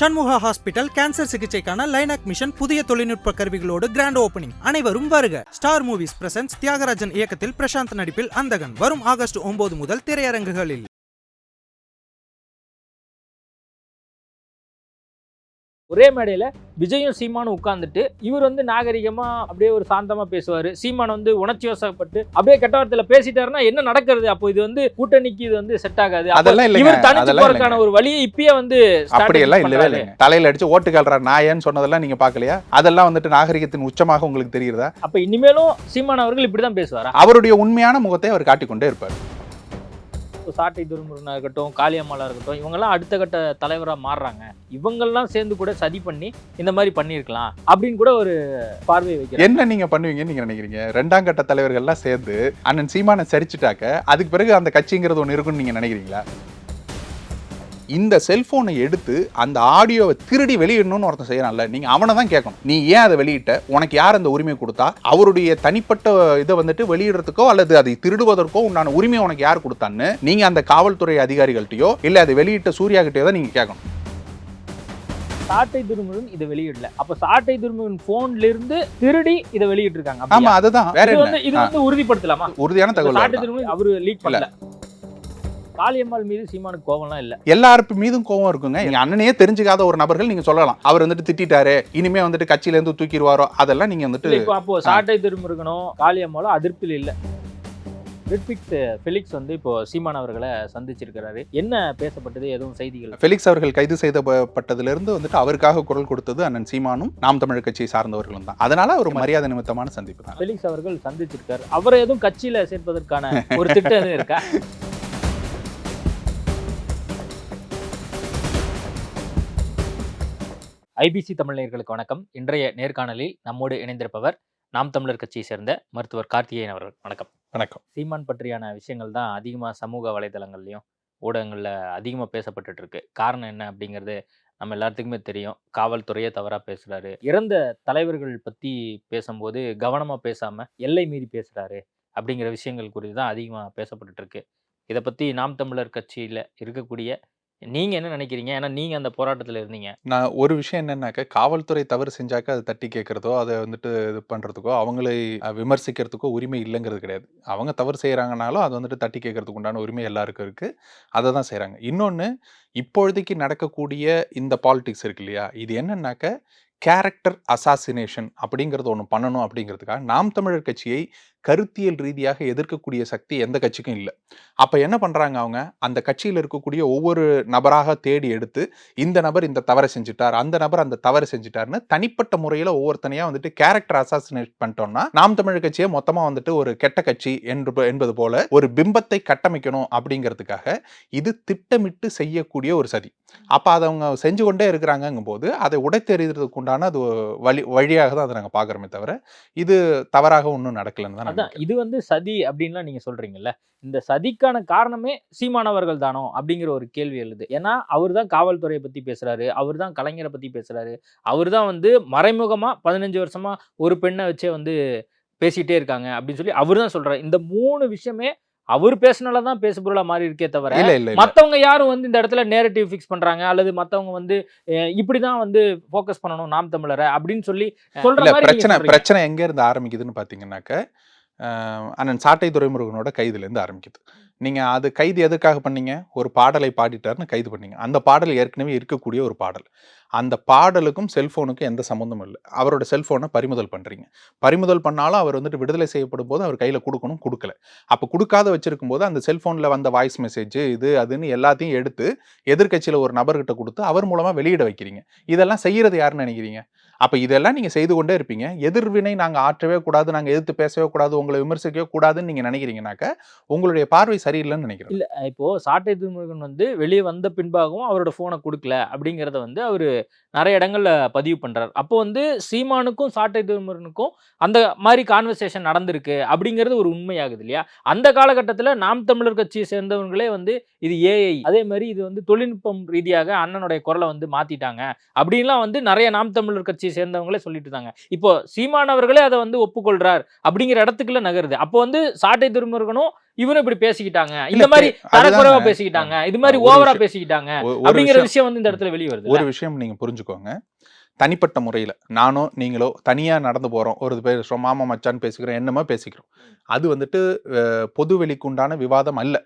சண்முகா hospital cancer சிகிச்சைக்கான லைனாக் mission புதிய தொழில்நுட்ப கருவிகளோடு கிராண்ட் ஓபனிங் அனைவரும் வருக. ஸ்டார் மூவிஸ் பிரசன்ஸ் தியாகராஜன் இயக்கத்தில் பிரசாந்த் நடிப்பில் அந்தகன். வரும் ஆகஸ்ட் ஒன்பது முதல் திரையரங்குகளில். ஒரே மேடையில விஜயும் சீமானும் உட்கார்ந்துட்டு இவர் வந்து நாகரிகமா அப்படியே ஒரு சாந்தமா பேசுவாரு. சீமான் வந்து உணர்ச்சி வசப்பட்டு அப்படியே கெட்ட வார்த்தையில பேசிட்டாருன்னா என்ன நடக்கிறது? அப்போ இது வந்து கூட்டணிக்கு இது வந்து செட் ஆகாது. அதெல்லாம் இவர் தனிச்சு போறதுக்கான. ஒரு வழியை இப்பயே வந்து அப்படி எல்லாம் strategize இல்லவே. இல்லைங்க. தலையில அடிச்சு ஓட்டு கால்ற நாயன்னு சொன்னதெல்லாம் நீங்க பாக்கலையா அதெல்லாம் வந்துட்டு நாகரிகத்தின் உச்சமாக உங்களுக்கு தெரியுதா அப்ப இனிமேலும் சீமான் அவர்கள் இப்படிதான் பேசுவாரா? அவருடைய உண்மையான முகத்தை அவர் காட்டிக்கொண்டே இருப்பார். சாட்டை துருமுருனா இருக்கட்டும் காளியம்மாளா இருக்கட்டும் இவங்கெல்லாம் அடுத்த கட்ட தலைவராக மாறுறாங்க. இவங்கெல்லாம் சேர்ந்து கூட சதி பண்ணி இந்த மாதிரி பண்ணியிருக்கலாம் அப்படின்னு கூட ஒரு பார்வை வைக்கிறேன் என்ன நீங்க பண்ணுவீங்கன்னு நீங்கள் நினைக்கிறீங்க? ரெண்டாம் கட்ட தலைவர்கள்லாம் சேர்ந்து அண்ணன் சீமானை சரிச்சுட்டாக்க அதுக்கு பிறகு அந்த கட்சிங்கிறது ஒன்று இருக்குன்னு நீங்க நினைக்கிறீங்களா? இந்த செல்போனை எடுத்து அந்த ஆடியோவை திருடி வெளியிடணும்னு ஒருத்தன் செய்யறான்ல நீங்க அவனை தான் கேட்கணும். நீ ஏன் அதை வெளியிட்ட? உனக்கு யார் அந்த உரிமை கொடுத்தா? அவருடைய தனிப்பட்ட இதை வந்துட்டு வெளியிடுறதுக்கோ அல்லது அதை திருடுவதற்கோ உண்டான உரிமை உனக்கு யார் கொடுத்தான்னு நீங்க அந்த காவல்துறை அதிகாரிகள்ட்டயோ இல்ல அதை வெளியிட்ட சூர்யா கிட்டயோ தான் நீங்க கேட்கணும். சாட்டை துருமுருகன் இதை வெளியிடல. அப்ப சாட்டை துருமுருகன் போன்ல இருந்து திருடி இதை வெளியிட்டு இருக்காங்க ஆமா அதுதான். வேற இது வந்து உறுதிப்படுத்தலாமா? உறுதியான தகவல் சாட்டை அதுதான். துருமுருகன் அவரு லீக் பண்ணல. காளியம்மாள் மீது சீமானுக்கு கோவம்லாம் இல்ல. எல்லாருக்கும் மீதும் கோவம் இருக்குங்க. எங்க அண்ணனையே தெரிஞ்சுக்காத ஒரு நபர்கள் நீங்க சொல்லலாம். அவர் வந்துட்டு திட்டிட்டாரு. இனிமே வந்துட்டு கட்சியில இருந்து தூக்கிடுவாரோ அதெல்லாம் நீங்க இல்ல, வந்துட்டு இப்போ அப்போ சாட்டை திருமுருகனும் காளியம்மாளும் அதிருப்தியில் இல்ல. ரிட்விக்ஸ் ஃபெலிக்ஸ் வந்து இப்போ சீமான் அவர்களை சந்திச்சிருக்கிறாரு. என்ன பேசப்பட்டது? எதுவும் செய்திகள்? ஃபெலிக்ஸ் அவர்கள் கைது செய்யப்பட்டதிலிருந்து வந்துட்டு அவருக்காக குரல் கொடுத்தது அண்ணன் சீமானும் நாம் தமிழர் கட்சியை சார்ந்தவர்களும் தான். அதனால ஒரு மரியாதை நிமித்தமான சந்திப்பு தான். ஃபெலிக்ஸ் அவர்கள் சந்திச்சிருக்காரு. அவரை எதுவும் கட்சியில சேர்ப்பதற்கான ஒரு திட்டம் எதுவும் இருக்கா? ஐபிசி தமிழர்களுக்கு வணக்கம். இன்றைய நேர்காணலில் நம்மோடு இணைந்திருப்பவர் நாம் தமிழர் கட்சியை சேர்ந்த மருத்துவர் கார்த்திகேயன் அவர்கள். வணக்கம். வணக்கம். சீமான் பற்றியான விஷயங்கள் தான் அதிகமாக சமூக வலைதளங்கள்லையும் ஊடகங்களில் அதிகமாக பேசப்பட்டுட்டு இருக்கு காரணம் என்ன அப்படிங்கிறது நம்ம எல்லாத்துக்குமே தெரியும். காவல்துறையே தவறாக பேசுகிறாரு இறந்த தலைவர்கள் பற்றி பேசும்போது கவனமாக பேசாமல் எல்லை மீறி பேசுகிறாரு அப்படிங்கிற விஷயங்கள் குறித்து தான் அதிகமாக பேசப்பட்டுட்டு இருக்கு இதை பற்றி நாம் தமிழர் கட்சியில் இருக்கக்கூடிய நீங்கள் என்ன நினைக்கிறீங்க? ஏன்னா நீங்கள் அந்த போராட்டத்தில் இருந்தீங்க. நான் ஒரு விஷயம் என்னன்னாக்க காவல்துறை தவறு செஞ்சாக்க அதை தட்டி கேட்குறதோ அதை வந்துட்டு இது பண்றதுக்கோ அவங்களை விமர்சிக்கிறதுக்கோ உரிமை இல்லைங்கிறது கிடையாது. அவங்க தவறு செய்கிறாங்கனாலும் அது வந்துட்டு தட்டி கேட்கறதுக்கு உண்டான உரிமை எல்லாருக்கும் இருக்கு. அதை தான் செய்றாங்க. இன்னொன்று இப்பொழுதைக்கு நடக்கக்கூடிய இந்த பாலிடிக்ஸ் இருக்கு இல்லையா? இது என்னன்னாக்க கேரக்டர் அசாசினேஷன் அப்படிங்கிறது ஒன்று பண்ணணும் அப்படிங்கிறதுக்காக நாம் தமிழர் கட்சியை கருத்தியல் ரீதியாக எதிர்க்கக்கூடிய சக்தி எந்த கட்சிக்கும் இல்லை. அப்போ என்ன பண்ணுறாங்க அவங்க? அந்த கட்சியில் இருக்கக்கூடிய ஒவ்வொரு நபராக தேடி எடுத்து இந்த நபர் இந்த தவறை செஞ்சுட்டார் அந்த நபர் அந்த தவறு செஞ்சுட்டார்னு தனிப்பட்ட முறையில் ஒவ்வொருத்தனையாக வந்துட்டு கேரக்டர் அசாசினேட் பண்ணிட்டோம்னா நாம் தமிழர் கட்சியை மொத்தமாக வந்துட்டு ஒரு கெட்ட கட்சி என்று என்பது போல ஒரு பிம்பத்தை கட்டமைக்கணும் அப்படிங்கிறதுக்காக இது திட்டமிட்டு செய்யக்கூடிய ஒரு சதி. அப்போ அதை அவங்க செஞ்சு கொண்டே இருக்கிறாங்கங்கும் போது அதை உடைத்தெறிகிறதுக்கு உண்டான அது வழி வழியாக தான் அதை நாங்கள் பார்க்குறோமே தவிர இது தவறாக ஒன்றும் நடக்கலைன்னு தான் அதான் இது வந்து சதி அப்படின்லாம் நீங்க சொல்றீங்கல்ல. இந்த சதிக்கான காரணமே சீமானவர்கள் தானோ? அப்படிங்கிற ஒரு கேள்வி எழுது. ஏன்னா அவர் தான் காவல்துறையை பத்தி பேசுறாரு அவர் தான் கலைஞரை பத்தி பேசுறாரு அவர் தான் வந்து மறைமுகமா பதினஞ்சு வருஷமா ஒரு பெண்ணை வச்சே வந்து பேசிட்டே இருக்காங்க அப்படின்னு சொல்லி அவர் தான் சொல்றாரு. இந்த மூணு விஷயமே அவர் பேசினால தான் பேசுபொருளா மாறி இருக்கே தவிர மத்தவங்க யாரும் வந்து இந்த இடத்துல நேரட்டிவ் ஃபிக்ஸ் பண்றாங்க அல்லது மத்தவங்க வந்து இப்படிதான் வந்து ஃபோக்கஸ் பண்ணணும் நாம் தமிழரை அப்படின்னு சொல்லி சொல்ற பிரச்சனை. பிரச்சனை எங்க இருந்து ஆரம்பிக்குதுன்னு பாத்தீங்கன்னாக்க அண்ணன் சாட்டை துறைமுருகனோட கைதுலேருந்து ஆரம்பிக்குது. நீங்கள் அது கைது எதுக்காக பண்ணீங்க? ஒரு பாடலை பாடிட்டாருன்னு கைது பண்ணீங்க. அந்த பாடல் ஏற்கனவே இருக்கக்கூடிய ஒரு பாடல். அந்த பாடலுக்கும் செல்ஃபோனுக்கும் எந்த சம்மந்தமும் இல்லை. அவரோட செல்ஃபோனை பறிமுதல் பண்றீங்க. பறிமுதல் பண்ணாலும் அவர் வந்துட்டு விடுதலை செய்யப்படும் போது அவர் கையில் கொடுக்கணும் கொடுக்கல. அப்போ கொடுக்காத வச்சிருக்கும் போது அந்த செல்ஃபோனில் வந்த வாய்ஸ் மெசேஜ் இது அதுன்னு எல்லாத்தையும் எடுத்து எதிர்கட்சியில் ஒரு நபர்கிட்ட கொடுத்து அவர் மூலமாக வெளியிட வைக்கிறீங்க. இதெல்லாம் செய்கிறது யாருன்னு நினைக்கிறீங்க? அப்போ இதெல்லாம் நீங்கள் செய்து கொண்டே இருப்பீங்க. எதிர்வினை நாங்கள் ஆற்றவே கூடாது நாங்கள் எதிர்த்து பேசவே கூடாது உங்களை விமர்சிக்கவே கூடாதுன்னு நீங்கள் நினைக்கிறீங்கனாக்க உங்களுடைய பார்வை சரியில்லைன்னு நினைக்கிறேன். இல்லை இப்போது சாட்டை திருமுருகன் வந்து வெளியே வந்த பின்பாகவும் அவரோட ஃபோனை கொடுக்கல அப்படிங்கிறத வந்து அவர் நிறைய இடங்களில் பதிவு பண்ணுறார் அப்போ வந்து சீமானுக்கும் சாட்டை திருமுருகனுக்கும் அந்த மாதிரி கான்வர்சேஷன் நடந்திருக்கு அப்படிங்கிறது ஒரு உண்மையாகுது இல்லையா? அந்த காலகட்டத்தில் நாம் தமிழர் கட்சியை சேர்ந்தவங்களே வந்து இது ஏஐ அதே மாதிரி இது வந்து தொழில்நுட்பம் ரீதியாக அண்ணனுடைய குரலை வந்து மாற்றிட்டாங்க அப்படின்லாம் வந்து நிறைய நாம் தமிழர் கட்சியை சேர்ந்தவங்களே சொல்லிட்டு இருந்தாங்க. இப்போ சீமான் அவர்களே அதை வந்து ஒப்புக்கொள்றார் அப்படிங்கிற இடத்துக்குள்ள நகருது. அப்போ வந்து சாட்டை திருமுருகனும் இவரும் இப்படி பேசிக்கிட்டாங்க. இந்த மாதிரி தரக்குறைவா. பேசிக்கிட்டாங்க. இது மாதிரி ஓவரா. பேசிக்கிட்டாங்க அப்படிங்கிற விஷயம் வந்து இந்த இடத்துல வெளிய வருது ஒரு விஷயம் நீங்க புரிஞ்சுக்கோங்க. தனிப்பட்ட முறையில் நானோ நீங்களோ தனியாக நடந்து போகிறோம் ஒரு பேர் மாமா மச்சான் பேசிக்கிறோம் என்னமோ பேசிக்கிறோம். அது வந்துட்டு பொது வெளிக்கு உண்டான விவாதம் அல்ல.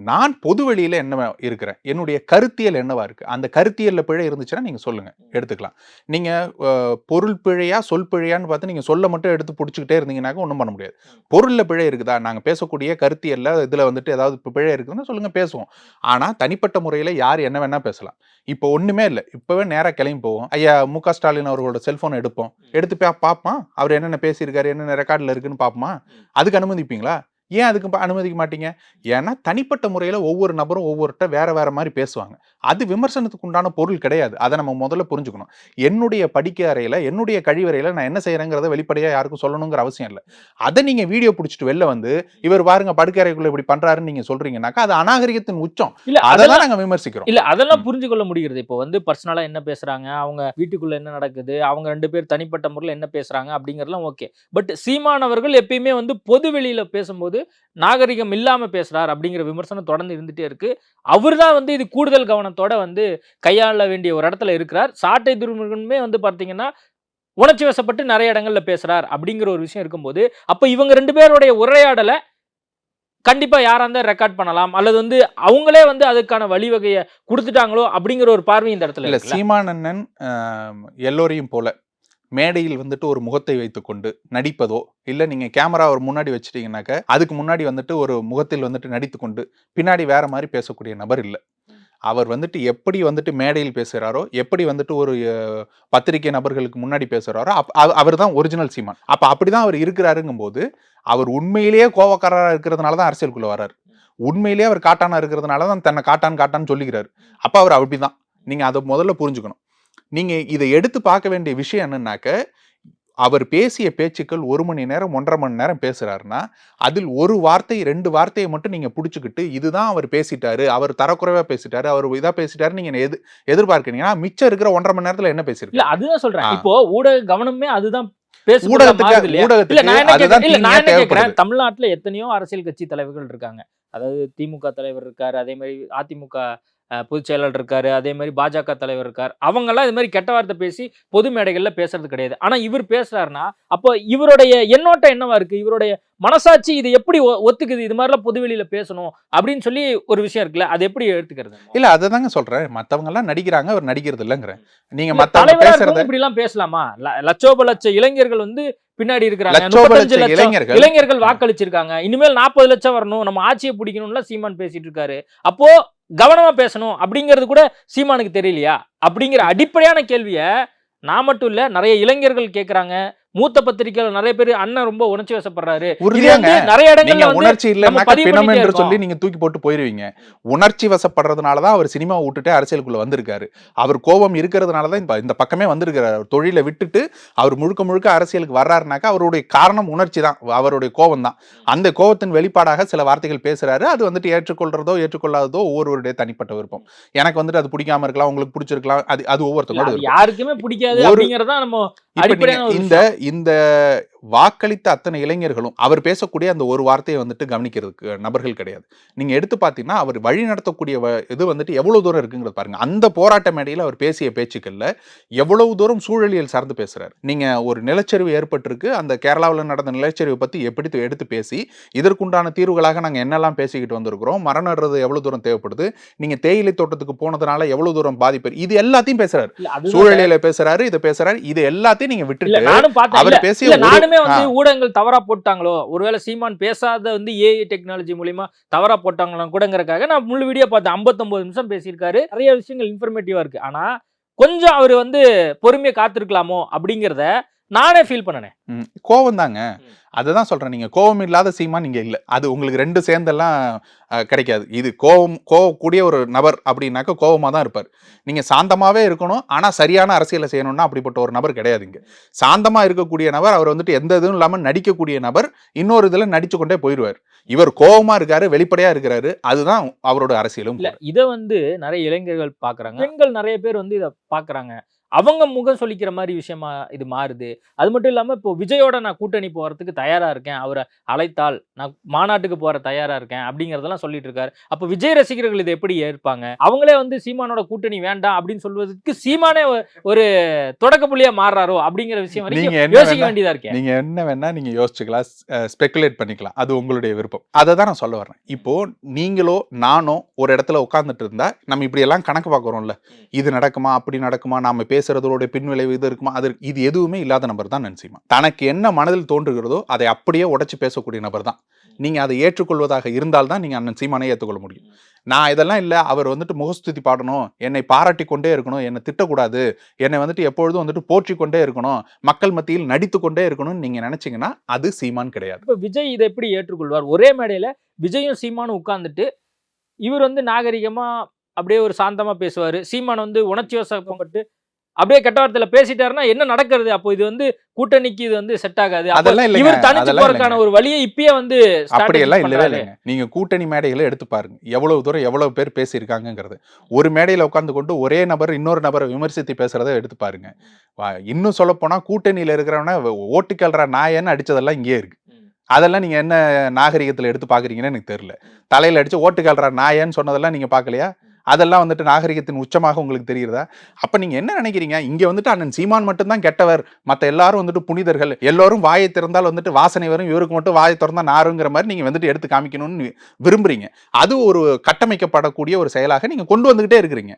நான் பொது வெளியில என்ன இருக்கிறேன்? என்னுடைய கருத்தியல் என்னவா இருக்கு? அந்த கருத்தியல்ல பிழை இருந்துச்சுன்னா நீங்க சொல்லுங்க. எடுத்துக்கலாம். நீங்க அஹ், பொருள் பிழையா சொல் பிழையான்னு பார்த்து நீங்க சொல்ல மட்டும் எடுத்து பிடிச்சிக்கிட்டே இருந்தீங்கன்னாக்க ஒன்றும் பண்ண முடியாது. பொருள்ல பிழை இருக்குதா? நாங்க பேசக்கூடிய கருத்தியல்ல இதுல வந்துட்டு ஏதாவது இப்ப பிழை இருக்குதுன்னா சொல்லுங்க பேசுவோம். ஆனா தனிப்பட்ட முறையில யார் என்ன வேணா பேசலாம். இப்போ ஒண்ணுமே இல்லை. இப்பவே நேரா கிளம்பி போவோம். ஐயா மு க ஸ்டாலின் அவர்களோட செல்போன் எடுப்போம். எடுத்து பார்ப்பான் அவர் என்னென்ன பேசியிருக்காரு? என்னென்ன ரெக்கார்டில் இருக்குன்னு பார்ப்போமா அதுக்கு அனுமதிப்பீங்களா? ஏன் அதுக்கு அனுமதிக்க மாட்டீங்க? ஏன்னா தனிப்பட்ட முறையில் ஒவ்வொரு நபரும் ஒவ்வொருத்த வேற வேற மாதிரி பேசுவாங்க. அது விமர்சனத்துக்கு உண்டான பொருள் கிடையாது. அதை நம்ம முதல்ல புரிஞ்சுக்கணும். என்னுடைய படிக்க அறையில் என்னுடைய கழிவறையில் நான் என்ன செய்யறேங்கிறத வெளிப்படையாக யாருக்கும் சொல்லணுங்கிற அவசியம் இல்லை. அதை நீங்க வீடியோ பிடிச்சிட்டு வெளில வந்து இவர் பாருங்க படுக்கை அறைக்குள்ள இப்படி பண்றாருன்னு நீங்க சொல்றீங்கன்னாக்கா அது அநாகரிகத்தின் உச்சம். இல்ல அதை அதெல்லாம் தான் நாங்க விமர்சிக்கிறோம். இல்ல அதெல்லாம் ம். புரிஞ்சு கொள்ள முடிகிறது. இப்போ வந்து பர்சனலா என்ன பேசுறாங்க அவங்க வீட்டுக்குள்ள என்ன நடக்குது அவங்க ரெண்டு பேர் தனிப்பட்ட முறையில் என்ன பேசுறாங்க அப்படிங்கறதெல்லாம் ஓகே பட் சீமான் அவர்கள் எப்பயுமே வந்து பொது வெளியில பேசும்போது நாகரிகம் இல்லாம பேசுறார் அப்படிங்கிற விமர்சனம் தொடர்ந்து இருந்துட்டே இருக்கு. அவர் தான் வந்து இது கூடுதல் கவனத்தோட வந்து கையாள வேண்டிய ஒரு இடத்துல இருக்கிறார். சாட்டை துருமுருகனுமே வந்து பார்த்தீங்கன்னா உணர்ச்சி வசப்பட்டு நிறைய இடங்கள்ல பேசுறார் அப்படிங்கிற ஒரு விஷயம் இருக்கும்போது அப்ப இவங்க ரெண்டு பேருடைய உரையாடலை கண்டிப்பா யாரா இருந்தா ரெக்கார்ட் பண்ணலாம். அல்லது வந்து அவங்களே வந்து அதுக்கான வழிவகையை கொடுத்துட்டாங்களோ அப்படிங்கிற ஒரு பார்வை இந்த இடத்துல இல்ல சீமானண்ணன் எல்லோரையும் போல மேடையில் வந்துட்டு ஒரு முகத்தை வைத்துக்கொண்டு நடிப்பதோ இல்ல நீங்க கேமரா ஒரு முன்னாடி வச்சிட்டீங்கன்னாக்க அதுக்கு முன்னாடி வந்துட்டு ஒரு முகத்தில் வந்துட்டு நடித்துக்கொண்டு பின்னாடி வேற மாதிரி பேசக்கூடிய நபர் இல்ல. அவர் வந்துட்டு எப்படி வந்துட்டு மேடையில் பேசுறாரோ எப்படி வந்துட்டு ஒரு பத்திரிகை நபர்களுக்கு முன்னாடி பேசுறாரோ அவர் தான் ஒரிஜினல் சீமான். அப்ப அப்படிதான் அவர் இருக்கிறாருங்கும் போது அவர் உண்மையிலேயே கோவக்காரரா இருக்கிறதுனால தான் அரசியலுக்குள்ள வராரு உண்மையிலேயே அவர் காட்டானா இருக்கிறதுனால தான் தன்னை காட்டான் காட்டான்னு சொல்லிக்கிறாரு. அப்ப அவர் அப்படிதான். நீங்க அதை முதல்ல புரிஞ்சுக்கணும். நீங்க இதை எடுத்து பார்க்க வேண்டிய விஷயம் என்னன்னாக்க அவர் பேசிய பேச்சுக்கள் ஒரு மணி நேரம் ஒன்றரை மணி நேரம் பேசுறாருன்னா அதில் ஒரு வார்த்தை ரெண்டு வார்த்தையை மட்டும் நீங்க புடிச்சுக்கிட்டு இதுதான் அவர் பேசிட்டாரு அவர் தரக்குறைவா பேசிட்டாரு அவர் இதா பேசிட்டாரு நீங்க எது எதிர்பார்க்கறீங்கன்னா மிச்சம் இருக்கிற ஒன்றரை மணி நேரத்துல என்ன பேசிருக்காரு அதுதான் சொல்றேன். ஆ. இப்போ ஊடக கவனமே அதுதான் தமிழ்நாட்டுல எத்தனையோ அரசியல் கட்சி தலைவர்கள் இருக்காங்க. அதாவது திமுக தலைவர் இருக்காரு அதே மாதிரி அதிமுக பொதுச் செயலாளர் இருக்காரு அதே மாதிரி பாஜக தலைவர் இருக்கார். அவங்க எல்லாம் இது மாதிரி கெட்ட வார்த்தை பேசி பொது மேடைகள்ல பேசுறது கிடையாது. ஆனா இவர் பேசுறாருன்னா அப்போ இவருடைய எண்ணோட்டம் என்னவா இருக்கு? இவருடைய மனசாட்சி இது எப்படி ஒத்துக்குது? இது மாதிரிலாம் பொதுவெளியில பேசணும் அப்படின்னு சொல்லி ஒரு விஷயம் இருக்குல்ல அது எப்படி எடுத்துக்கிறது? இல்ல அததாங்க சொல்றேன். மத்தவங்க எல்லாம் நடிக்கிறாங்க அவர் நடிக்கிறது இல்லைங்கிறேன் நீங்க இல்ல, மத்தவங்க தலைவரா பேசுறத இருக்கவங்க இப்படி எல்லாம் பேசலாமா? லட்சோப லட்ச இளைஞர்கள் வந்து பின்னாடி இருக்கிறாங்க. இளைஞர்கள். வாக்களிச்சிருக்காங்க. இனிமேல் நாற்பது லட்சம் வரணும். நம்ம ஆட்சியை பிடிக்கணும்ல சீமான் பேசிட்டு இருக்காரு. அப்போ கவனமாக பேசணும் அப்படிங்கிறது கூட சீமானுக்கு தெரியலையா? அப்படிங்கிற அடிப்படையான கேள்வியை நான் மட்டும் இல்லை நிறைய இளைஞர்கள் கேட்குறாங்க மூத்த பத்திரிகையாளர் நிறைய பேர் அண்ணன் ரொம்ப உணர்ச்சி வசப்படுறாரு. நிறைய இடங்கள்ல உணர்ச்சி பிணம் பண்ணிட்டே என்று. சொல்லி நீங்க தூக்கி போட்டு போயிருவீங்க. உணர்ச்சி வசப்படுறதுனால தான் அவர் சினிமா விட்டுட்டு அரசியலுக்குள்ள வந்திருக்காரு. அவர் கோபம் இருக்கிறதுனால தான் இந்த- பக்கமே வந்திருக்காரு அவர் தொழிலை விட்டுட்டு அவர் முழுக்க முழுக்க அரசியலுக்கு வர்றாருனாக்கா அவருடைய காரணம் உணர்ச்சி தான். அவருடைய கோபம் தான். அந்த கோபத்தின் வெளிப்பாடாக சில வார்த்தைகள் பேசுறாரு. அது வந்துட்டு ஏற்றுக்கொள்றதோ ஏற்றுக்கொள்ளாததோ ஒவ்வொருவருடைய தனிப்பட்ட விருப்பம். எனக்கு வந்துட்டு அது பிடிக்காம இருக்கலாம் உங்களுக்கு பிடிச்சிருக்கலாம். அது அது இல்ல, ஒவ்வொருத்தங்களோட. யாருக்குமே பிடிக்காது அப்படிங்கறதா நம்ம இந்த இந்த வாக்களித்த அத்தனை இளைஞர்களும் அவர் பேசக்கூடிய அந்த ஒரு வார்த்தையை வந்துட்டு கவனிக்கிறதுக்கு நபர்கள் கிடையாது. நீங்க எடுத்து பார்த்தீங்கன்னா அவர் வழி நடத்தக்கூடிய இது வந்துட்டு எவ்வளவு தூரம் இருக்குங்கிறது பாருங்க. அந்த போராட்ட மேடையில் அவர் பேசிய பேச்சுக்கள்ல எவ்வளவு தூரம் சூழலியல் சார்ந்து பேசுறாரு. நீங்க ஒரு நிலச்சரிவு ஏற்பட்டிருக்கு. அந்த கேரளாவில் நடந்த நிலச்சரிவை பத்தி எப்படி எடுத்து பேசி இதற்குண்டான தீர்வுகளாக நாங்க என்னெல்லாம் பேசிக்கிட்டு வந்திருக்கிறோம் மரம் நடுறது எவ்வளவு தூரம் தேவைப்படுது நீங்க தேயிலை தோட்டத்துக்கு போனதுனால எவ்வளவு தூரம் பாதிப்பு இது எல்லாத்தையும் அதுதான் சூழலியல பேசுறாரு இதை பேசுறாரு இது எல்லாத்தையும் நீங்க இல்ல விட்டுட்டு அவர் பேசிய நானுமே வந்து. ஊடகங்கள் தவறா போட்டாங்களோ? ஒருவேளை சீமான் பேசாத வந்து ஏஐ டெக்னாலஜி மூலியமா தவறா போட்டாங்களா கூடங்கிறக்காக நான் முழு வீடியோ பார்த்தேன். 59 நிமிஷம் பேசியிருக்காரு. நிறைய விஷயங்கள் இன்ஃபர்மேட்டிவா இருக்கு. ஆனா கொஞ்சம் அவர் வந்து பொறுமையா காத்திருக்கலாமோ அப்படிங்கறத நானே ஃபீல் பண்ணனேன் ம், கோவம் தாங்க. அதுதான் சொல்றேன். நீங்க கோவம் இல்லாத சீமா நீங்க இல்ல. அது உங்களுக்கு ரெண்டு சேர்ந்தெல்லாம் கிடைக்காது. இது கோவம் கோவக்கூடிய ஒரு நபர் அப்படின்னாக்க கோவமா தான் இருப்பார். நீங்க சாந்தமாவே இருக்கணும். ஆனா சரியான அரசியலை செய்யணும்னா அப்படிப்பட்ட ஒரு நபர் கிடையாது இங்க. சாந்தமா இருக்கக்கூடிய நபர் அவர் வந்துட்டு எந்த இதுவும் இல்லாம நடிக்கக்கூடிய நபர் இன்னொரு இதுல நடிச்சு கொண்டே போயிடுவார் இவர் கோவமா இருக்காரு வெளிப்படையா இருக்கிறாரு. அதுதான் அவரோட அரசியலும் இல்ல இத வந்து நிறைய இளைஞர்கள் பாக்குறாங்க. பெண்கள் நிறைய பேர் வந்து இத பாக்குறாங்க. அவங்க முகம் சொல்லிக்கிற மாதிரி விஷயமா இது மாறுது. அது மட்டும் இல்லாம இப்போ விஜயோட நான் கூட்டணி போறதுக்கு தயாரா இருக்கேன். அவரை அழைத்தால் நான் மாநாட்டுக்கு போற தயாரா இருக்கேன் அப்படிங்கறதெல்லாம் சொல்லிட்டு இருக்காரு அப்ப விஜய் ரசிகர்கள் இதை எப்படி ஏற்பாங்க? அவங்களே வந்து சீமானோட கூட்டணி வேண்டாம் அப்படின்னு சொல்வதற்கு சீமானே ஒரு தொடக்க புள்ளியா மாறுறாரோ அப்படிங்கிற விஷயம் வரைக்கும் யோசிக்க வேணா- வேண்டியதா இருக்கேன் நீங்க என்ன வேணா நீங்க யோசிச்சுக்கலாம். ஸ்பெகுலேட் பண்ணிக்கலாம். அது உங்களுடைய விருப்பம். அதை தான் நான் சொல்ல வரேன் இப்போ நீங்களோ நானோ ஒரு இடத்துல உட்கார்ந்துட்டு இருந்தா நம்ம இப்படி எல்லாம் கணக்கு பார்க்குறோம்ல. இது நடக்குமா? அப்படி நடக்குமா? நாம பேசுறதோட பின்விளைவு இது இருக்குமா? அது. இது எதுவுமே இல்லாத நபர் தான் நன்சிமா. தனக்கு என்ன மனதில் தோன்றுகிறதோ அதை அப்படியே உடைச்சு பேசக்கூடிய நபர் தான். நீங்க அதை ஏற்றுக்கொள்வதாக இருந்தால் தான் நீங்க அண்ணன் சீமானை ஏற்றுக்கொள்ள முடியும். நான் இதெல்லாம் இல்லை. அவர் வந்துட்டு முகஸ்துதி பாடணும். என்னை பாராட்டி கொண்டே இருக்கணும். என்னை திட்டக்கூடாது. என்னை வந்துட்டு எப்பொழுதும் வந்துட்டு போற்றி கொண்டே இருக்கணும். மக்கள் மத்தியில் நடித்து கொண்டே இருக்கணும்னு நீங்க நினைச்சீங்கன்னா அது சீமான் கிடையாது. இப்ப விஜய் இதை எப்படி ஏற்றுக்கொள்வார்? ஒரே மேடையில விஜயும் சீமானும் உட்கார்ந்துட்டு இவர் வந்து நாகரிகமா அப்படியே ஒரு சாந்தமா பேசுவாரு. சீமான் வந்து உணர்ச்சி வசப்பட்டு அப்படியே கெட்ட வார்த்தையில பேசிட்டாருன்னா என்ன நடக்கிறது? அப்போ இது வந்து கூட்டணிக்கு இது வந்து செட் ஆகாது. அதெல்லாம் இவர் தனிச்சு போறதுக்கான ஒரு வழியை இப்பயே வந்து அப்படியெல்லாம் இல்லவே. இல்லைங்க. நீங்க கூட்டணி மேடைகளை எடுத்து பாருங்க. எவ்வளவு தூரம் எவ்வளவு பேர் பேசியிருக்காங்கங்கிறது. ஒரு மேடையில உட்கார்ந்து கொண்டு ஒரே நபர் இன்னொரு நபரை விமர்சித்து பேசுறதை எடுத்து பாருங்க. இன்னும் சொல்ல போனா கூட்டணியில இருக்கிறவன ஓட்டுக்கல்ற நாயன்னு அடிச்சதெல்லாம் இங்கேயே இருக்கு. அதெல்லாம் நீங்க என்ன நாகரிகத்துல எடுத்து பாக்குறீங்கன்னு எனக்கு தெரியல. தலையில அடிச்சு ஓட்டுக்கல்ற நாயன்னு சொன்னதெல்லாம் நீங்க பார்க்கலையா அதெல்லாம் வந்துட்டு நாகரிகத்தின் உச்சமாக உங்களுக்கு தெரியுறதா அப்ப நீங்க என்ன நினைக்கிறீங்க? இங்க வந்துட்டு அண்ணன் சீமான் மட்டும்தான் கெட்டவர். மத்த எல்லாரும் வந்துட்டு புனிதர்கள். எல்லாரும் வாயை திறந்தால் வந்துட்டு வாசனை வரும். இவருக்கு மட்டும் வாயை திறந்தா நாருங்கிற மாதிரி நீங்க வந்துட்டு எடுத்து காமிக்கணும்னு விரும்புறீங்க. அது ஒரு கட்டமைக்கப்படக்கூடிய ஒரு செயலாக நீங்க கொண்டு வந்துகிட்டே இருக்கிறீங்க.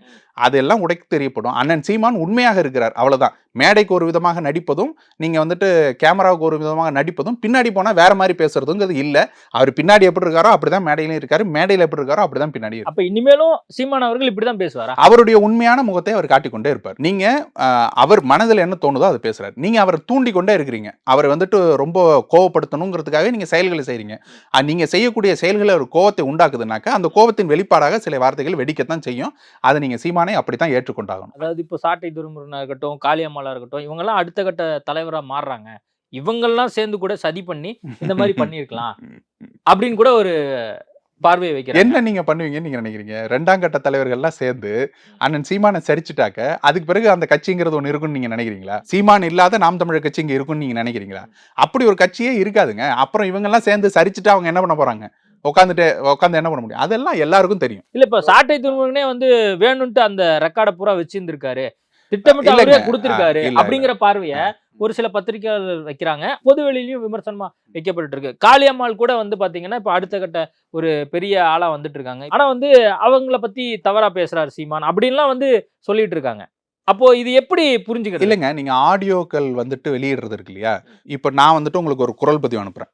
அதெல்லாம் உடைக்கு தெரியப்படும். அண்ணன் சீமான் உண்மையாக இருக்கிறார். அவ்வளவுதான். மேடைக்கு ஒரு விதமாக நடிப்பதும் நீங்க வந்துட்டு கேமராவுக்கு ஒரு விதமாக நடிப்பதும் பின்னாடி போனா வேற மாதிரி பேசுறதுங்கிறது இல்ல. அவர் பின்னாடி எப்படி இருக்காரோ அப்படிதான் மேடையிலும் இருக்காரு மேடையில எப்படி இருக்காரோ அப்படிதான் பின்னாடி. அப்ப இனிமேலும் சீமான் அவர்கள் இப்படிதான் பேசுவாரா? அவருடைய உண்மையான முகத்தை அவர் காட்டிக்கொண்டே இருப்பார். நீங்க ஆஹ், அவர் மனதில் என்ன தோணுதோ அதை பேசுறாரு. நீங்க அவரை தூண்டி கொண்டே இருக்கிறீங்க. அவரை வந்துட்டு ரொம்ப கோவப்படுத்தணுங்கிறதுக்காகவே நீங்க செயல்களை செய்றீங்க. அஹ், நீங்க செய்யக்கூடிய செயல்களை ஒரு கோவத்தை உண்டாக்குதுனாக்கா அந்த கோவத்தின் வெளிப்பாடாக சில வார்த்தைகள் வெடிக்கத்தான் செய்யும். அதை நீங்க சீமானை அப்படித்தான் ஏற்றுக்கொண்டாகணும். அதாவது இப்போ சாட்டை துருமுருகனா இருக்கட்டும் காளியம்மாளா இருக்கட்டும் இவங்கெல்லாம் அடுத்த கட்ட தலைவரா மாறுறாங்க. இவங்கெல்லாம் சேர்ந்து கூட சதி பண்ணி இந்த மாதிரி பண்ணியிருக்கலாம் அப்படின்னு கூட ஒரு பார்வையை வைக்கிறாங்க. என்ன நீங்க பண்ணுவீங்கன்னு நீங்க நினைக்கிறீங்க? ரெண்டாம் கட்ட தலைவர்கள்லாம் சேர்ந்து அண்ணன் சீமானை சரிச்சுட்டாக்க அதுக்கு பிறகு அந்த கட்சிங்கிறது ஒண்ணு இருக்கும்னு நீங்க நினைக்கிறீங்களா? சீமான் இல்லாத நாம் தமிழர் கட்சி இங்க இருக்கும்னு நீங்க நினைக்கிறீங்களா? அப்படி ஒரு கட்சியே இருக்காதுங்க. அப்புறம் இவங்க எல்லாம் சேர்ந்து சரிச்சுட்டு அவங்க என்ன பண்ண போறாங்க? உட்காந்துட்டு உட்காந்து என்ன பண்ண முடியும்? அதெல்லாம் எல்லாருக்கும் தெரியும். இல்ல இப்ப சாட்டை துருமுருகனே வந்து வேணும்ட்டு அந்த ரெக்கார்டை பூரா வச்சிருந்திருக்காரு. திட்டமிட்டு. அவரே கொடுத்திருக்காரு அப்படிங்கிற பார்வைய ஒரு சில பத்திரிகையாளர் வைக்கிறாங்க. பொது வெளியிலயும் விமர்சனமா வைக்கப்பட்டு இருக்கு காளியம்மாள் கூட வந்து பாத்தீங்கன்னா இப்ப அடுத்த கட்ட ஒரு பெரிய ஆளா வந்துட்டு இருக்காங்க ஆனா வந்து அவங்கள பத்தி தவறா பேசுறாரு சீமான். அப்படின்லாம் வந்து சொல்லிட்டு இருக்காங்க அப்போ இது எப்படி புரிஞ்சுக்கிறது? இல்லைங்க. நீங்க ஆடியோக்கள் வந்துட்டு வெளியிடுறது இருக்கு இல்லையா? இப்போ நான் வந்துட்டு உங்களுக்கு ஒரு குரல் பதிவு அனுப்புறேன்.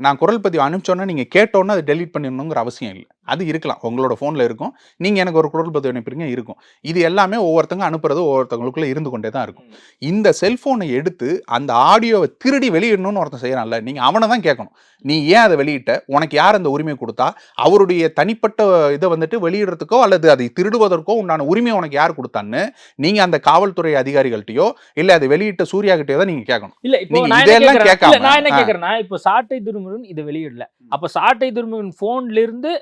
நான் குரல் பதிவு அனுப்பிச்சோன்னா நீங்க கேட்டோன்னே அதை டெலீட் பண்ணிடணுங்கிற அவசியம் இல்லை. அது இருக்கலாம். உங்களோட ஃபோனில் இருக்கும். நீங்க எனக்கு ஒரு குரல் பதிவு அனுப்புறீங்க இருக்கும். இது எல்லாமே ஒவ்வொருத்தங்க அனுப்புறது ஒவ்வொருத்தவங்களுக்குள்ள இருந்து கொண்டே தான் இருக்கும். இந்த செல்போனை எடுத்து அந்த ஆடியோவை திருடி வெளியிடணும்னு ஒருத்தன் செய்யறான்ல நீங்க அவனை தான் கேட்கணும். நீ ஏன் அதை வெளியிட்ட? உனக்கு யார் அந்த உரிமை கொடுத்தா? அவருடைய தனிப்பட்ட இதை வந்துட்டு வெளியிடுறதுக்கோ அல்லது அதை திருடுவதற்கோ உண்டான உரிமை உனக்கு யார் கொடுத்தான்னு நீங்க அந்த காவல்துறை அதிகாரிகள்கிட்டயோ இல்ல அதை வெளியிட்ட சூர்யா கிட்டயோ தான் நீங்க கேட்கணும். இல்ல இப்போ இதெல்லாம் இல்ல, நான் என்ன ஆ. கேக்குறேன்னா இப்போ சாட்டை துருமுருகன் இதை வெளியிடல. அப்ப சாட்டை துருமுருகன் போன்ல இருந்து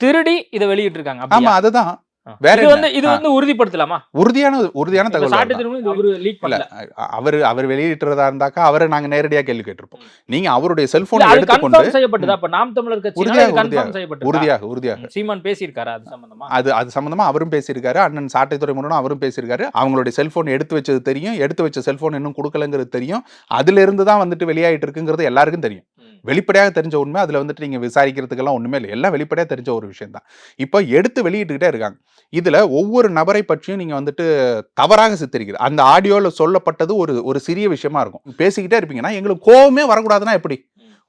திருடி இதை வெளியிட்டு இருக்காங்க ஆமா? அதுதான். வேற? வந்து இது. வந்து உறுதிப்படுத்தலாமா? உறுதியான உறுதியான தகவல் அவரு அவர் வெளியிட்டுறதா இருந்தாக்கா அவரை நாங்க நேரடியா கேள்வி கேட்டிருப்போம். நீங்க அவருடைய செல்போனை எடுத்துக்கொண்டு செய்யப்பட்டதா? அப்ப நாம் தமிழர் கட்சி உறுதியாக, கன்ஃபார்ம் உறுதியாக. செய்யப்பட்டதா உறுதியாக உறுதியாக. சீமான் பேசியிருக்காரா? அது சம்பந்தமா? அது அது சம்பந்தமா அவரும் பேசியிருக்காரு அண்ணன் சாட்டைத்துறை முருகனும் அவரும் பேசியிருக்காரு. அவங்களுடைய செல்போன் எடுத்து வச்சது தெரியும் எடுத்து வச்ச செல்போன் இன்னும் கொடுக்கலங்கிறது தெரியும். அதுல இருந்து தான் வந்துட்டு வெளியாயிட்டு இருக்குங்கிறது எல்லாருக்கும் தெரியும். வெளிப்படையாக தெரிஞ்ச உண்மை அதில் வந்துட்டு நீங்கள் விசாரிக்கிறதுக்கெல்லாம் ஒன்றுமே இல்லை. எல்லாம் வெளிப்படையாக தெரிஞ்ச ஒரு விஷயம் தான் இப்போ எடுத்து வெளியிட்டுக்கிட்டே இருக்காங்க. இதில் ஒவ்வொரு நபரை பற்றியும் நீங்கள் வந்துட்டு தவறாக சித்தரிக்கிறது அந்த ஆடியோவில் சொல்லப்பட்டது ஒரு ஒரு சிறிய விஷயமா இருக்கும். பேசிக்கிட்டே இருப்பீங்கன்னா எங்களுக்கு கோவமே வரக்கூடாதுன்னா எப்படி?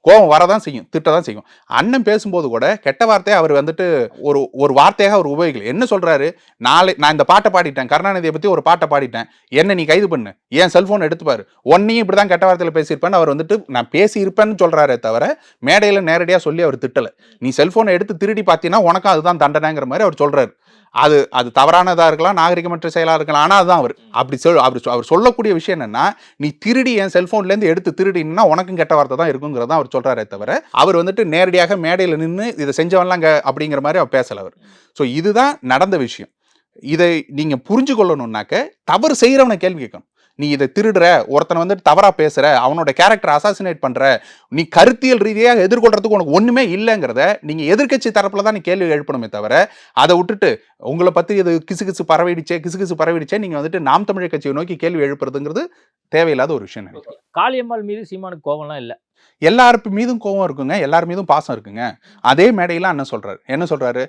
கோவம் வரதான் செய்யும் திட்டதான் செய்யும். அண்ணன் பேசும்போது கூட கெட்ட வார்த்தையை அவர் வந்துட்டு ஒரு ஒரு வார்த்தையாக அவர் உபயோகிக்கல. என்ன சொல்றாரு? நாளை நான் இந்த பாட்டை பாடிட்டேன் கருணாநிதியை பத்தி ஒரு பாட்டை பாடிட்டேன். என்ன நீ கைது பண்ணு. ஏன் செல்போன் எடுத்துப்பாரு ஒன்னையும் இப்படிதான் கெட்ட வார்த்தையில பேசியிருப்பேன்னு அவர் வந்துட்டு நான் பேசி இருப்பேன்னு சொல்றாரே தவிர மேடையில் நேரடியாக சொல்லி அவர் திட்டலை. நீ செல்போனை எடுத்து திருடி பார்த்தீங்கன்னா உனக்கும் அதுதான் தண்டனைங்கிற மாதிரி அவர் சொல்றாரு. அது அது தவறானதா இருக்கலாம் நாகரிகமற்ற செயலா இருக்கலாம் ஆனா அதுதான் அவர். அப்படி சொல் அவர் சொ- அவர் சொல்லக்கூடிய விஷயம் என்னன்னா நீ திருடி என் செல்போன்ல இருந்து எடுத்து திருடினா உனக்கும் கெட்ட வார்த்தை தான் இருக்குங்கிறத அவர் சொல்றாரே தவிர அவர் வந்துட்டு நேரடியாக மேடையில நின்று இதை செஞ்சவன்லாம் அப்படிங்கிற மாதிரி அவர் பேசல அவர். ஸோ இதுதான் நடந்த விஷயம். இதை நீங்க புரிஞ்சு கொள்ளணும்னாக்க தவறு செய்யறவனை கேள்வி கேட்கணும். நீ இதை திருடுற ஒருத்தனை வந்துட்டு தவறா பேசுற அவனோட கேரக்டர் அசாசினேட் பண்ற நீ கருத்தியல் ரீதியாக எதிர்கொள்றதுக்கு உனக்கு ஒண்ணுமே இல்லைங்கிறத நீங்க எதிர்க்கட்சி தரப்புல தான் நீ கேள்வி எழுப்பணுமே தவிர அதை விட்டுட்டு உங்களை பத்தி இது கிசு கிசு பரவிடுச்சே கிசு கிசு பரவிடுச்சே நீங்க வந்துட்டு நாம் தமிழர் கட்சியை நோக்கி கேள்வி எழுப்புறதுங்கிறது தேவையில்லாத ஒரு விஷயம் காளியம்மாள் மீது சீமானுக்கு கோபம்லாம் இல்லை. எல்லாருப்பு மீதும் கோவம் இருக்குங்க எல்லார் மீதும் பாசம் இருக்குங்க. அதே மேடையில அண்ணன் சொல்றாரு. என்ன சொல்றாரு?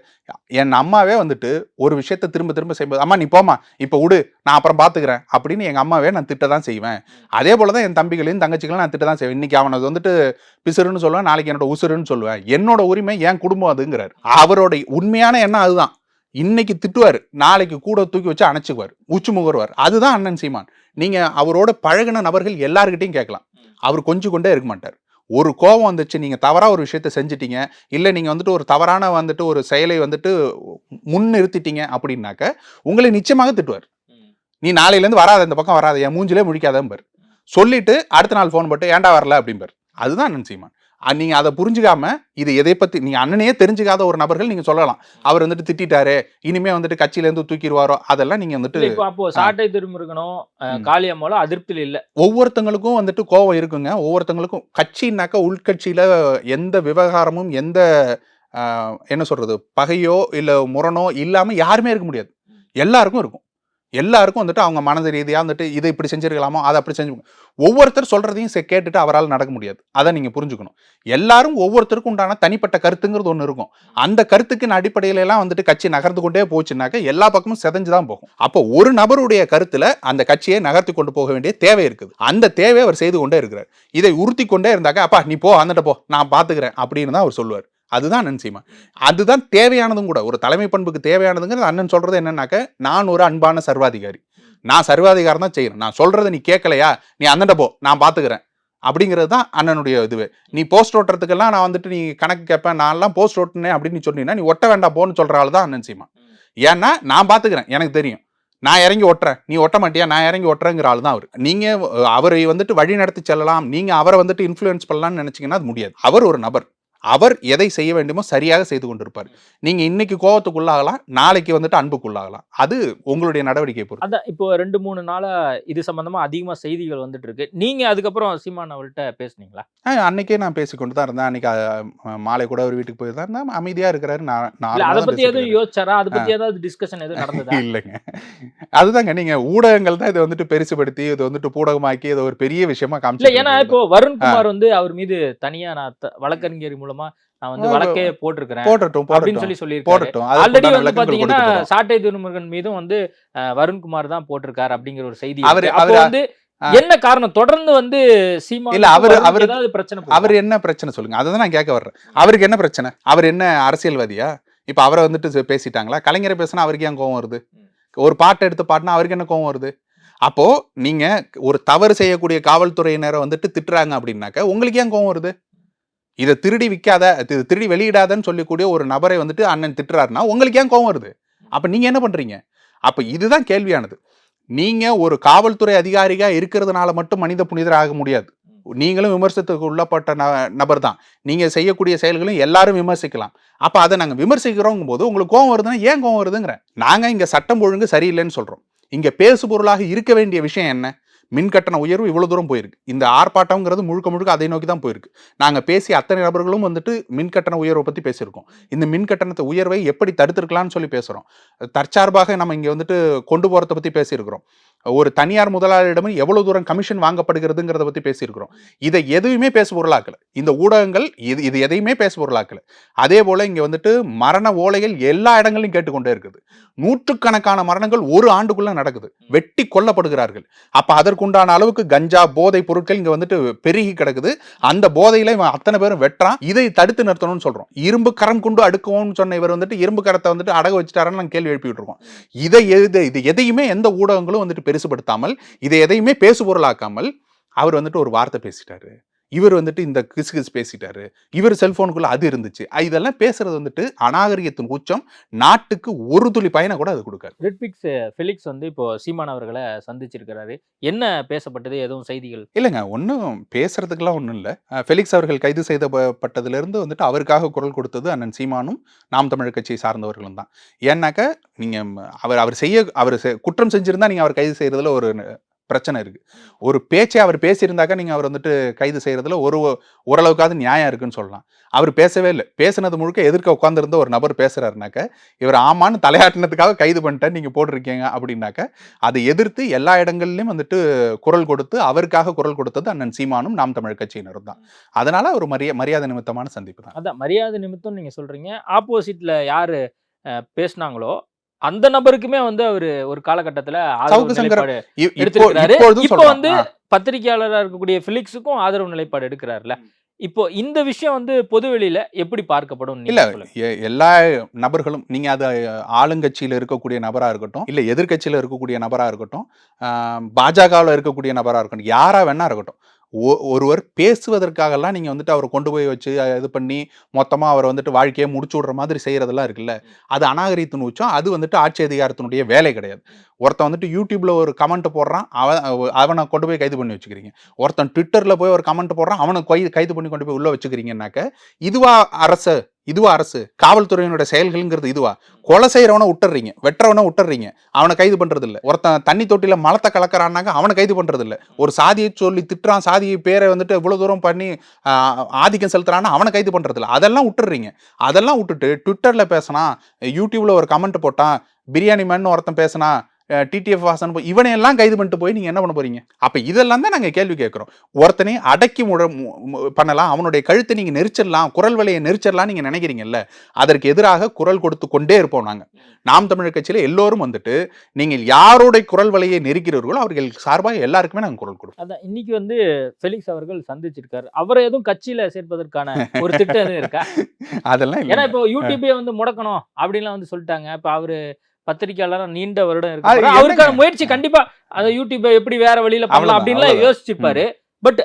என் அம்மாவே வந்துட்டு ஒரு விஷயத்த திரும்ப திரும்ப செய்யும்போது அம்மா நீ போமா இப்ப விடு நான் அப்புறம் பாத்துக்கிறேன். அப்படின்னு எங்க அம்மாவே நான் திட்ட தான் செய்வேன். அதே போலதான் என் தம்பிகளையும் தங்கச்சிகளையும் நான் திட்ட தான் செய்வேன். இன்னைக்கு அவனை வந்துட்டு பிசுறுன்னு சொல்லுவேன் நாளைக்கு என்னோட உசுருன்னு சொல்லுவேன். என்னோட உரிமை என் குடும்பம் அதுங்கிறாரு. அவரோட உண்மையான எண்ணம் அதுதான். இன்னைக்கு திட்டுவார் நாளைக்கு கூட தூக்கி வச்சு அணைச்சுக்குவார் உச்சி முகர்வார். அதுதான் அண்ணன் சீமான். நீங்க அவரோட பழகின நபர்கள் எல்லாருக்கிட்டையும் கேட்கலாம். அவர் கொஞ்சம் கொண்டே இருக்க மாட்டார். ஒரு கோபம் வந்துச்சு நீங்க தவறா ஒரு விஷயத்த செஞ்சிட்டீங்க இல்ல நீங்க வந்துட்டு ஒரு தவறான வந்துட்டு ஒரு செயலை வந்துட்டு முன் நிறுத்திட்டீங்க அப்படின்னாக்க உங்களை நிச்சயமாக திட்டுவார். நீ நாளையில இருந்து வராத இந்த பக்கம் வராத என் மூஞ்சிலே முழிக்காதம்பார் சொல்லிட்டு அடுத்த நாள் ஃபோன் போட்டு ஏன்டா வரல? அப்படிம்பார். அதுதான் அண்ணன் நீங்க அதை புரிஞ்சுக்காம இது எதை பத்தி நீங்க அண்ணனையே தெரிஞ்சுக்காத ஒரு நபர்கள் நீங்க சொல்லலாம். அவர் வந்துட்டு திட்டிட்டாரு இனிமே வந்துட்டு கட்சியில இருந்து தூக்கிடுவாரோ அதெல்லாம் நீங்க வந்துட்டு அப்போ சாட்டை திருமுருகனும் ம். காளியம்மாளும் அதிருப்தியில் இல்ல. ஒவ்வொருத்தங்களுக்கும் வந்துட்டு கோவம் இருக்குங்க. ஒவ்வொருத்தங்களுக்கும் கட்சின்னாக்கா உள்கட்சியில எந்த விவகாரமும் எந்த என்ன சொல்றது பகையோ இல்ல முரணோ இல்லாம யாருமே இருக்க முடியாது. எல்லாருக்கும் இருக்கும். எல்லாருக்கும் வந்துட்டு அவங்க மனது ரீதியாக வந்துட்டு இதை இப்படி செஞ்சுருக்கலாமோ அதை அப்படி செஞ்சு ஒவ்வொருத்தர் சொல்றதையும் செ- கேட்டுட்டு அவரால் நடக்க முடியாது. அதை நீங்கள் புரிஞ்சுக்கணும். எல்லாரும் ஒவ்வொருத்தருக்கும் உண்டான தனிப்பட்ட கருத்துங்கிறது ஒன்று இருக்கும். அந்த கருத்துக்கின் அடிப்படையிலலாம் வந்துட்டு கட்சி நகர்ந்து கொண்டே போச்சுனாக்க எல்லா பக்கமும் செதஞ்சு தான் போகும். அப்போ ஒரு நபருடைய கருத்தில் அந்த கட்சியை நகர்த்தி கொண்டு போக வேண்டிய தேவை இருக்குது. அந்த தேவையை அவர் செய்து கொண்டே இருக்கிறார். இதை உறுத்தி கொண்டே இருந்தாக்க அப்பா நீ போ வந்துட்டு போ. நான் பார்த்துக்கிறேன் அப்படின்னு தான் அவர் சொல்லுவார். அதுதான் அண்ணன் சீமா. அதுதான் தேவையானதும் கூட. ஒரு தலைமை பண்புக்கு தேவையானதுங்கிறது அண்ணன் சொல்றது என்னன்னாக்க நான் ஒரு அன்பான சர்வாதிகாரி. நான் சர்வாதிகாரம் தான் செய்கிறேன் நான் சொல்றதை நீ கேட்கலையா? நீ அந்தண்ட போ. நான் பாத்துக்கிறேன். அப்படிங்கிறது தான் அண்ணனுடைய இதுவே. நீ போஸ்ட் ஓட்டுறதுக்கெல்லாம் நான் வந்துட்டு நீ கணக்கு கேட்பேன். நான்லாம் போஸ்ட் ஓட்டுனேன் அப்படின்னு நீ சொன்னீங்கன்னா நீ ஒட்ட வேண்டாம் போன்னு சொல்ற ஆள் தான் அண்ணன் சீமா. ஏன்னா நான் பாத்துக்கிறேன். எனக்கு தெரியும். நான் இறங்கி ஒட்டுறேன். நீ ஒட்ட மாட்டியா? நான் இறங்கி ஒட்டுறேங்கிற ஆள் தான் அவர். நீங்கள் அவரை வந்துட்டு வழி நடத்தி செல்லலாம். நீங்கள் அவரை வந்துட்டு இன்ஃப்ளூயன்ஸ் பண்ணலாம்னு நினச்சிங்கன்னா அது முடியாது. அவர் ஒரு நபர். அவர் எதை செய்ய வேண்டுமோ சரியாக செய்து கொண்டிருப்பார். நீங்க இன்னைக்கு கோவத்துக்குள்ளாகலாம் நாளைக்கு வந்துட்டு அன்புக்குள்ளாகலாம். அது உங்களுடைய நடவடிக்கை பொறுத்து. அதான் இப்போ ரெண்டு மூணு நாளா இது சம்பந்தமா அதிகமா செய்திகள் வந்துட்டு இருக்கு. நீங்க அதுக்கப்புறம் சீமான் அவர்கிட்ட பேசுனீங்களா? அன்னைக்கே நான் பேசிக்கொண்டு தான் இருந்தேன். அன்னைக்கு மாலை கூட ஒரு வீட்டுக்கு போயிருந்தா இருந்தா அமைதியா இருக்கிறாரு. நான் அதை பத்தி எதுவும் யோசிச்சாரா? அதை பத்தி ஏதாவது டிஸ்கஷன் எதுவும் நடந்ததா? இல்லைங்க. அதுதாங்க நீங்க ஊடகங்கள் தான் இதை வந்துட்டு பெருசுபடுத்தி இதை வந்துட்டு பூடகமாக்கி இதை ஒரு பெரிய விஷயமா காமிச்சு ஏன்னா இப்போ வருண்குமார் வந்து அவர் மீது தனியா நான் வழக்கறிஞர் மூலமா நான் வந்து வழக்கே போட்டிருக்கிறேன் போடட்டும் அப்படின்னு சொல்லி சொல்லியிருக்காரு. போடட்டும் ஆல்ரெடி வந்து பாத்தீங்கன்னா. சாட்டை திருமுருகன் மீதும் வந்து வருண்குமார் தான் போட்டிருக்காரு அப்படிங்கிற ஒரு செய்தி அவரு- அவரு- வந்து. என்ன காரணம்? தொடர்ந்து வந்து சீமா இல்ல, அவரு- அவரு- ஏதாவது பிரச்சனை அவர் என்ன பிரச்சனை சொல்லுங்க. அதை தான் நான் கேட்க வர்றேன். அவருக்கு என்ன பிரச்சனை? அவர் என்ன அரசியல்வாதியா? இப்ப அவரை வந்துட்டு பேசிட்டாங்களா? கலைஞரை பேசினா அவருக்கு ஏன் கோவம் வருது? ஒரு பாட்டை எடுத்து பாட்டினா அவருக்கு என்ன கோவம் வருது? அப்போ நீங்க ஒரு தவறு செய்யக்கூடிய காவல்துறையினரை வந்துட்டு திட்டுறாங்க அப்படின்னாக்க உங்களுக்கு ஏன் கோவம் வருது? இதை திருடி விற்காத இது திருடி வெளியிடாதன்னு சொல்லக்கூடிய ஒரு நபரை வந்துட்டு அண்ணன் திட்டுறாருன்னா உங்களுக்கு ஏன் கோவம் வருது? அப்போ நீங்கள் என்ன பண்ணுறீங்க அப்போ இதுதான் கேள்வியானது. நீங்கள் ஒரு காவல்துறை அதிகாரியாக இருக்கிறதுனால மட்டும் மனித புனிதர் ஆக முடியாது. நீங்களும் விமர்சனத்துக்கு உள்ளப்பட்ட ந- நபர் தான் நீங்கள் செய்யக்கூடிய செயல்களும் எல்லாரும் விமர்சிக்கலாம். அப்போ அதை நாங்கள் விமர்சிக்கிறோங்கும் போது உங்களுக்கு கோவம் வருதுன்னா ஏன் கோவம் வருதுங்கிறேன் நாங்கள் இங்கே சட்டம் ஒழுங்கு சரியில்லைன்னு சொல்கிறோம் இங்கே பேசு பொருளாக இருக்க வேண்டிய விஷயம் என்ன? மின் கட்டண உயர்வு இவ்வளவு தூரம் போயிருக்கு. இந்த ஆர்ப்பாட்டம்ங்கிறது முழுக்க முழுக்க அதை நோக்கி தான் போயிருக்கு. நாங்கள் பேசிய அத்தனை நபர்களும் வந்துட்டு மின் கட்டண உயர்வை பற்றி பேசியிருக்கோம். இந்த மின் கட்டணத்தை உயர்வை எப்படி தடுத்திருக்கலாம்னு சொல்லி பேசுறோம். தற்சார்பாக நம்ம இங்கே வந்துட்டு கொண்டு போகிறத பத்தி பேசியிருக்கிறோம். ஒரு தனியார் முதலாளியிடமும் எவ்வளவு தூரம் கமிஷன் வாங்கப்படுகிறதுங்கிறத பத்தி பேசியிருக்கிறோம். இதை எதுவுமே பேச பொருளாக்கல இந்த ஊடகங்கள் இது இது எதையுமே பேச பொருளாக்கல அதே போல இங்க வந்துட்டு மரண ஓலைகள் எல்லா இடங்களிலும் கேட்டுக்கொண்டே இருக்குது. நூற்றுக்கணக்கான மரணங்கள் ஒரு ஆண்டுக்குள்ள நடக்குது. வெட்டி கொல்லப்படுகிறார்கள். அப்ப அதற்குண்டான அளவுக்கு கஞ்சா போதை பொருட்கள் இங்க வந்துட்டு பெருகி கிடக்குது. அந்த போதையில இவன் அத்தனை பேரும் வெட்டுறான். இதை தடுத்து நிறுத்தணும்னு சொல்றோம். இரும்பு கரம் கொண்டு அடுக்குவோம்னு சொன்ன இவர் வந்துட்டு இரும்பு கரத்தை வந்துட்டு அடகு வச்சுட்டாருன்னு நாங்கள் கேள்வி எழுப்பிட்டு இருக்கோம். இதை எது இது எதையுமே எந்த ஊடகங்களும் வந்துட்டு பெருசுபடுத்தாமல் இதை எதையுமே பேசுபொருளாக்காமல் அவர் வந்துட்டு ஒரு வார்த்தை பேசிட்டாரு. இவர் வந்துட்டு இந்த கிசு கிசு பேசிட்டாரு. இவர் செல்போனுக்குள்ள அது இருந்துச்சு. இதெல்லாம் பேசுறது வந்துட்டு அநாகரிகத்தின் உச்சம். நாட்டுக்கு ஒரு துளி பயனை கூட அது கொடுக்காது. ரெட்பிக்ஸ் ஃபெலிக்ஸ் வந்து இப்போ சீமான் அவர்களை சந்திச்சிருக்கிறாரு. என்ன பேசப்பட்டது? எதுவும் செய்திகள்? இல்லைங்க ஒன்றும் பேசுறதுக்கெல்லாம் ஒன்றும் இல்லை. ஃபெலிக்ஸ் அவர்கள் கைது செய்யப்பட்டதிலிருந்து வந்துட்டு அவருக்காக குரல் கொடுத்தது அண்ணன் சீமானும் நாம் தமிழர் கட்சியை சார்ந்தவர்களும் தான். ஏன்னாக்க நீங்கள் அவர் அவர் செய்ய அவர் குற்றம் செஞ்சிருந்தா நீங்கள் அவர் கைது செய்யறதுல ஒரு பிரச்சனை இருக்கு. ஒரு பேச்சை அவர் பேசியிருந்தாக்கா நீங்க அவர் வந்துட்டு கைது செய்யறதுல ஒரு ஓரளவுக்காவது நியாயம் இருக்குன்னு சொல்லலாம். அவர் பேசவே இல்லை. பேசுனது முழுக்க எதிர்க்க உட்காந்துருந்த ஒரு நபர் பேசுறாருனாக்க இவர் ஆமான்னு தலையாட்டினதுக்காக கைது பண்ணிட்டேன் நீங்க போட்டிருக்கீங்க அப்படின்னாக்க அதை எதிர்த்து எல்லா இடங்கள்லயும் வந்துட்டு குரல் கொடுத்து அவருக்காக குரல் கொடுத்தது அண்ணன் சீமானும் நாம் தமிழ் கட்சியினரும் தான். அதனால ஒரு மரியா மரியாதை நிமித்தமான சந்திப்பு தான். அதான் மரியாதை நிமித்தம் நீங்க சொல்றீங்க. ஆப்போசிட்ல யாரு பேசினாங்களோ பேசுனாங்களோ அந்த நபருக்குமே வந்து அவரு ஒரு காலகட்டத்துல ஆதரவு சவுக்கு சங்கர- எடுத்திருக்கிறாரு. இப்போ. வந்து ஆ. பத்திரிகையாளரா இருக்கக்கூடிய பிலிக்ஸுக்கும் ஆதரவு நிலைப்பாடு எடுக்கிறாருல இப்போ இந்த விஷயம் வந்து பொது வெளியில எப்படி பார்க்கப்படும் இல்ல எல்லா நபர்களும் நீங்க அது ஆளுங்கட்சியில இருக்கக்கூடிய நபரா இருக்கட்டும் இல்ல எதிர்க்கட்சியில இருக்கக்கூடிய நபரா இருக்கட்டும் பாஜகவில் இருக்கக்கூடிய நபரா இருக்கட்டும் யாரா வேணா இருக்கட்டும் ஒருவர் பேசுவதற்காகலாம் நீங்க வந்துட்டு அவரை கொண்டு போய் வச்சு இது பண்ணி மொத்தமா அவரை வந்துட்டு வாழ்க்கையை முடிச்சு விடுற மாதிரி செய்யறதெல்லாம் இருக்குல்ல. அது அநாகரிகத்தின் உச்சம் அது வந்துட்டு ஆட்சி அதிகாரத்தினுடைய வேலை கிடையாது. ஒருத்தன் வந்துட்டு யூடியூப்ல ஒரு கமெண்ட் போடுறான் அவன் அவ- அவனை கொண்டு போய் கைது பண்ணி வச்சுக்கிறீங்க. ஒருத்தன் ட்விட்டர்ல போய் ஒரு கமெண்ட் போடுறான் அவனை கைது கைது பண்ணி கொண்டு போய் உள்ள வச்சுக்கிறீங்கன்னாக்க இதுவா அரசு இதுவா அரசு? காவல்துறையினுடைய செயல்கள்ங்கிறது இதுவா? கொலை செய்யறவனை விட்டுறீங்க வெட்டுறவனை விட்டுறீங்க அவனை கைது பண்றது ஒருத்தன் தண்ணி தொட்டியில் மலத்தை கலக்கறான்னாக்க அவனை கைது பண்றது ஒரு சாதியை சொல்லி திட்டுறான் சாதியை பேரை வந்துட்டு இவ்வளவு தூரம் பண்ணி ஆதிக்கம் செலுத்துறான்னா அவனை கைது பண்றது அதெல்லாம் விட்டுறீங்க அதெல்லாம் விட்டுட்டு ட்விட்டர்ல பேசினா யூடியூப்ல ஒரு கமெண்ட் போட்டான் பிரியாணி மேன் ஒருத்தன் பேசினா டிடிஎஃப் வாசன் போய் இவனை எல்லாம் கைது பண்ணிட்டு போய் நீங்க என்ன பண்ண போறீங்க? அப்ப இதெல்லாம் தான் நாங்க கேள்வி கேட்கிறோம். ஒருத்தனை அடக்கி முட பண்ணலாம். அவனுடைய கழுத்தை நீங்க நெரிச்சிடலாம். குரல் வலையை நெரிச்சிடலாம் நீங்க நினைக்கிறீங்கல்ல? அதற்கு எதிராக குரல் கொடுத்து கொண்டே இருப்போம் நாங்க. நாம் தமிழர் கட்சியில எல்லோரும் வந்துட்டு நீங்கள் யாருடைய குரல் வலையை நெருக்கிறீர்களோ அவர்கள் சார்பாக எல்லாருக்குமே நாங்க குரல் கொடுப்போம். அதான் இன்னைக்கு வந்து ஃபெலிக்ஸ் அவர்கள் சந்திச்சிருக்காரு. அவரை எதுவும் கட்சியில சேர்ப்பதற்கான ஒரு திட்டம் எதுவும் இருக்கா? அதெல்லாம் ஏன்னா இப்போ யூடியூபே வந்து முடக்கணும் அப்படின்லாம் வந்து சொல்லிட்டாங்க. இப்ப அவரு பத்திரிகையாளரா நீண்ட வருடம் இருக்கு? அவருக்கான முயற்சி கண்டிப்பா அதை யூடியூபை எப்படி வேற வழியில பண்ணலாம் அவ்வளவுதான். யோசிச்சிருப்பாரு பட்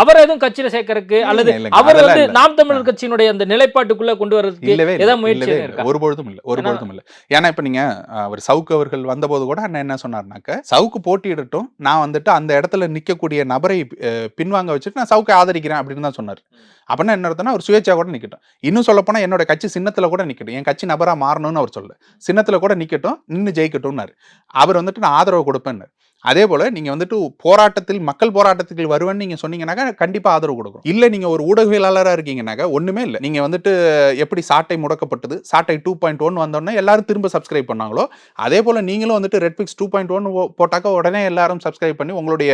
அவர் எதுவும் கட்சியில சேர்க்கறதுக்கு அல்லது அவர் வந்து. நாம் தமிழர் கட்சியினுடைய அந்த நிலைப்பாட்டுக்குள்ள கொண்டு வர்றதுக்கு ஏதாவது முயற்சி? ஒரு பொழுதும் இல்லை ஒரு பொழுதும் இல்லை. ஏன்னா இப்ப நீங்க அவர் சவுக்கு அவர்கள் வந்தபோது கூட அண்ணன் என்ன சொன்னார்னாக்க சவுக்கு போட்டியிடட்டும். நான் வந்துட்டு அந்த இடத்துல நிக்கக்கூடிய நபரை பின்வாங்க வச்சுட்டு நான் சவுக்கை ஆதரிக்கிறேன் அப்படின்னு தான் சொன்னார். அப்படின்னா என்ன அர்த்தம்னா அவர் சுயேட்சா கூட நிக்கட்டும். இன்னும் சொல்ல போனா என்னோட கட்சி சின்னத்துல கூட நிக்கட்டும். என் கட்சி நபரா மாறணும்னு அவர் சொல்ல சின்னத்துல கூட நிக்கட்டும் நின்னு ஜெயிக்கட்டும்னாரு. அவர் வந்துட்டு நான் ஆதரவு கொடுப்பேன்னு அதே போல் நீங்கள் வந்துட்டு போராட்டத்தில் மக்கள் போராட்டத்தில் வருவேன்னு நீங்கள் சொன்னீங்கன்னாக்கா கண்டிப்பாக ஆதரவு கொடுக்கும் இல்லை நீங்கள் ஒரு ஊடகவியலாளராக இருக்கீங்கன்னாக்கா ஒன்றுமே இல்லை. நீங்கள் வந்துட்டு எப்படி சாட்டை முடக்கப்பட்டது சாட்டை டூ பாயிண்ட் ஒன் வந்தோடனே எல்லாரும் திரும்ப சப்ஸ்கிரைப் பண்ணாங்களோ அதே போல் நீங்களும் வந்துட்டு ரெட்பிக்ஸ் டூ பாயிண்ட் ஒன் போட்டாக்க உடனே எல்லாரும் சப்ஸ்கிரைப் பண்ணி உங்களுடைய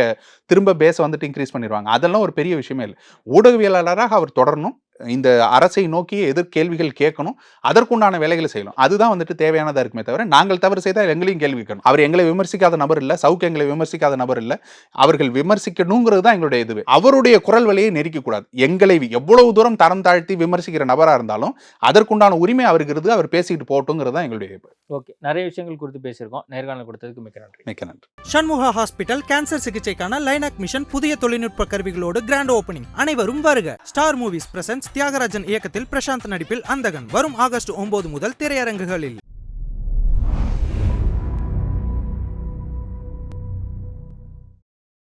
திரும்ப பேஸை வந்துட்டு இன்க்ரீஸ் பண்ணிடுவாங்க. அதெல்லாம் ஒரு பெரிய விஷயமே இல்லை. ஊடகவியலாளராக அவர் தொடரணும். இந்த அரசை நோக்கி எதிர் கேள்விகள் கேட்கணும் அதற்குண்டான வேலைகளை செய்யணும். அதுதான் வந்துட்டு தேவையானதா இருக்குமே தவிர நாங்கள் தவறு செய்தால் எங்களையும் கேள்வி கேட்கணும். அவர் எங்களை விமர்சிக்காத நபர் இல்ல சவுக்கு எங்களை விமர்சிக்காத நபர் இல்ல. அவர்கள் விமர்சிக்கணுங்கிறது தான் எங்களுடைய இதுவே அவருடைய குரல் வலையை நெருக்க கூடாது. எங்களை எவ்வளவு தூரம் தரம் தாழ்த்தி விமர்சிக்கிற நபரா இருந்தாலும் அதற்குண்டான உரிமை அவருக்கு இருந்து அவர் பேசிட்டு போகட்டுங்கிறது தான் எங்களுடைய ஓகே. நிறைய விஷயங்கள் குறித்து பேசியிருக்கோம். நேர்காணல் கொடுத்ததுக்கு மிக்க நன்றி. மிக்க நன்றி. சண்முகா ஹாஸ்பிட்டல் கேன்சர் சிகிச்சைக்கான லைனாக் மிஷன் புதிய தொழில்நுட்ப கருவிகளோடு கிராண்ட் ஓபனிங் அனைவரும் வருக. ஸ்டார் மூவிஸ் பிரசன்ஸ் தியாகராஜன் இயக்கத்தில் பிரசாந்த் நடிப்பில் அந்தகன். வரும் ஆகஸ்ட் ஒன்பது முதல் திரையரங்குகளில்.